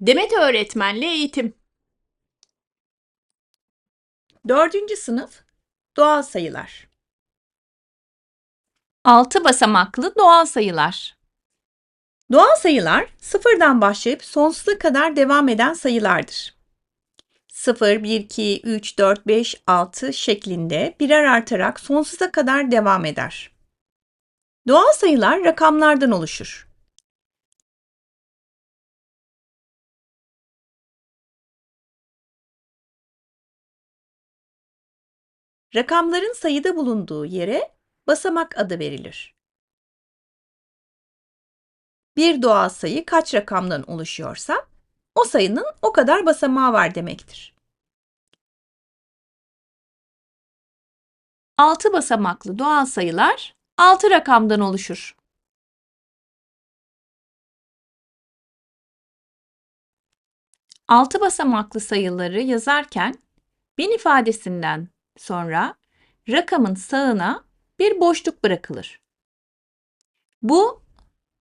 Demet Öğretmen'le Eğitim 4. sınıf Doğal Sayılar 6 basamaklı doğal sayılar Doğal sayılar sıfırdan başlayıp sonsuza kadar devam eden sayılardır. 0, 1, 2, 3, 4, 5, 6 şeklinde birer artarak sonsuza kadar devam eder. Doğal sayılar rakamlardan oluşur. Rakamların sayıda bulunduğu yere basamak adı verilir. Bir doğal sayı kaç rakamdan oluşuyorsa o sayının o kadar basamağı var demektir. 6 basamaklı doğal sayılar 6 rakamdan oluşur. Altı basamaklı sayıları yazarken bin ifadesinden sonra rakamın sağına bir boşluk bırakılır. Bu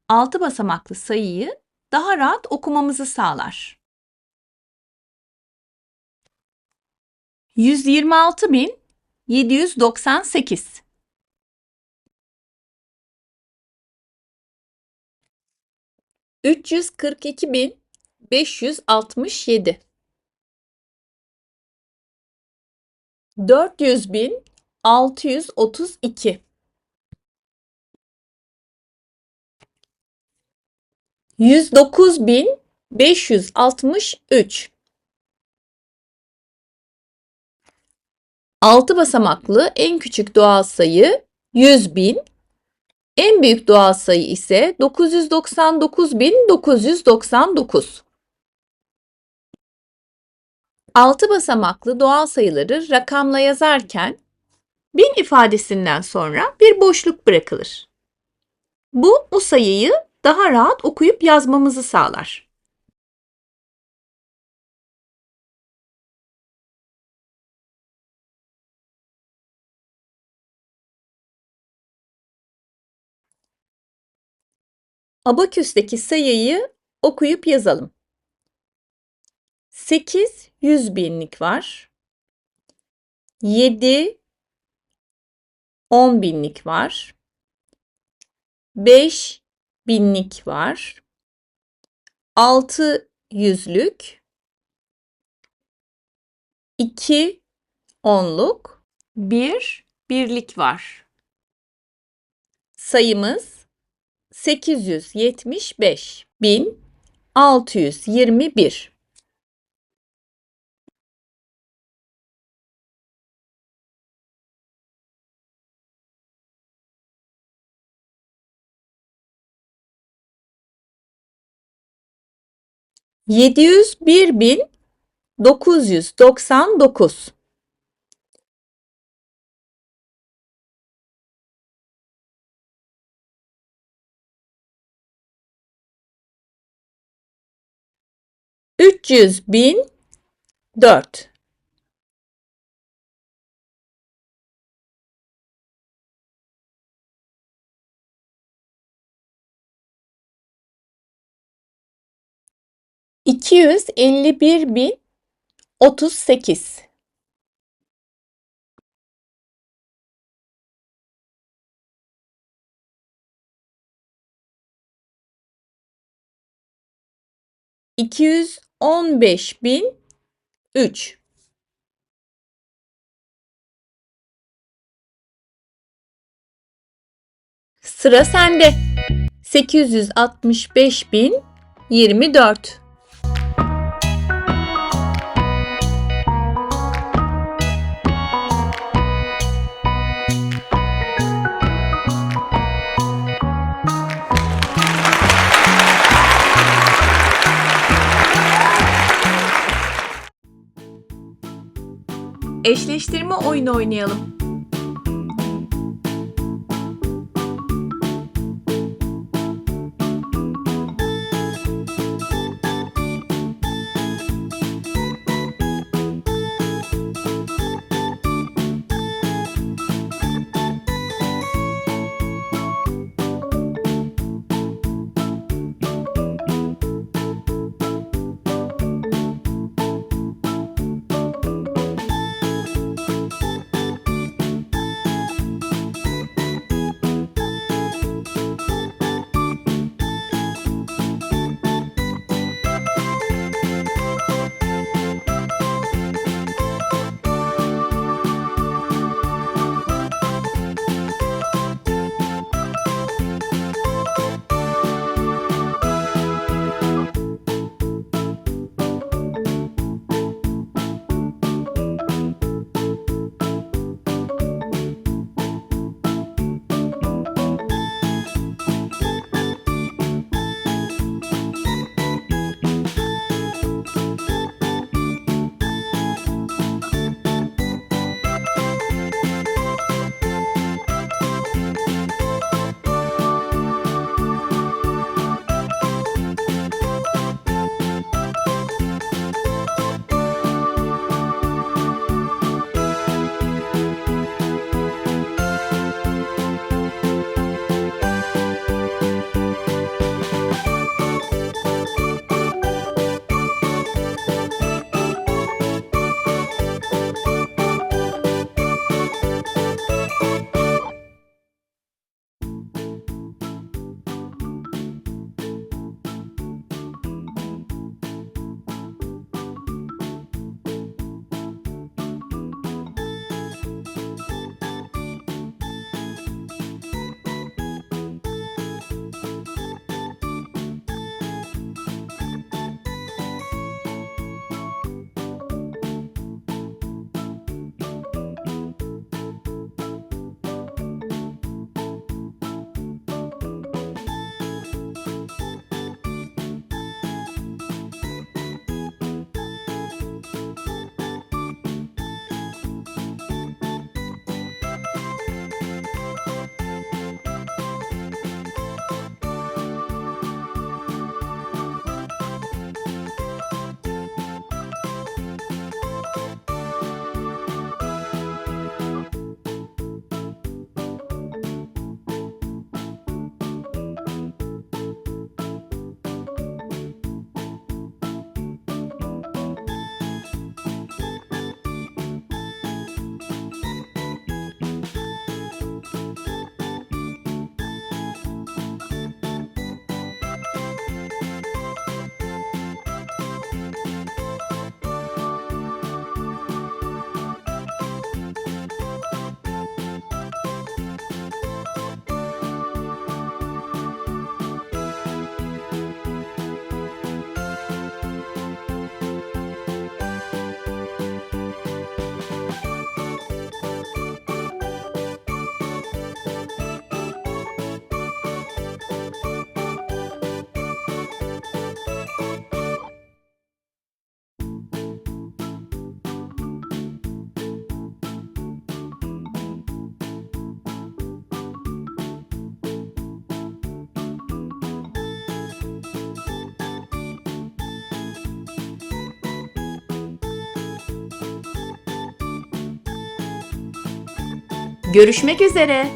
altı basamaklı sayıyı daha rahat okumamızı sağlar. 126.798 342.567 400 bin 632 109 bin 563 6 basamaklı en küçük doğal sayı 100 bin, en büyük doğal sayı ise 999.999. 6 basamaklı doğal sayıları rakamla yazarken bin ifadesinden sonra bir boşluk bırakılır. Bu o sayıyı daha rahat okuyup yazmamızı sağlar. Abaküsteki sayıyı okuyup yazalım. 8 100 binlik var. 7 10 binlik var. 5 binlik var. 6 yüzlük. 2 onluk. 1 birlik var. Sayımız 875 bin 621. 701.999 300 bin 4 251.038 215.003 Sıra sende. 865.024 Eşleştirme oyunu oynayalım. Görüşmek üzere.